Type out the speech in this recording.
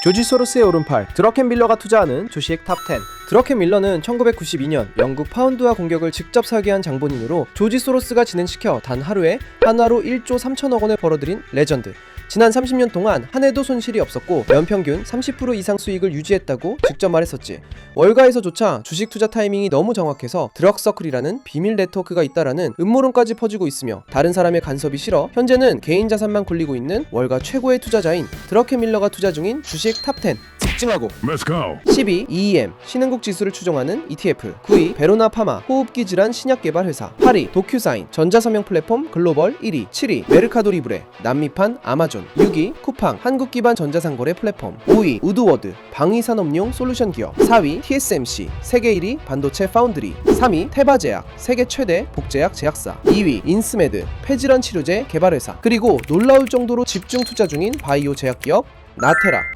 조지 소로스의 오른팔 드러켄 밀러가 투자하는 주식 탑10 드러켄 밀러는 1992년 영국 파운드화 공격을 직접 설계한 장본인으로 조지 소로스가 진행시켜 단 하루에 한화로 1조 3천억 원을 벌어들인 레전드. 지난 30년 동안 한 해도 손실이 없었고 연평균 30% 이상 수익을 유지했다고 직접 말했었지. 월가에서조차 주식 투자 타이밍이 너무 정확해서 드럭서클이라는 비밀 네트워크가 있다라는 음모론까지 퍼지고 있으며 다른 사람의 간섭이 싫어 현재는 개인 자산만 굴리고 있는 월가 최고의 투자자인 드러켄 밀러가 투자 중인 주식 탑10 go. 12. EEM 신흥국 지수를 추종하는 ETF 9위 베로나 파마 호흡기 질환 신약 개발 회사. 8위 도큐사인 전자서명 플랫폼 글로벌 1위. 7위 메르카도 리브레 남미판 아마존. 6위 쿠팡 한국 기반 전자상거래 플랫폼. 5위 우드워드 방위산업용 솔루션 기업. 4위 TSMC 세계 1위 반도체 파운드리. 3위 테바제약 세계 최대 복제약 제약사. 2위 인스메드 폐질환 치료제 개발 회사. 그리고 놀라울 정도로 집중 투자 중인 바이오 제약 기업 나테라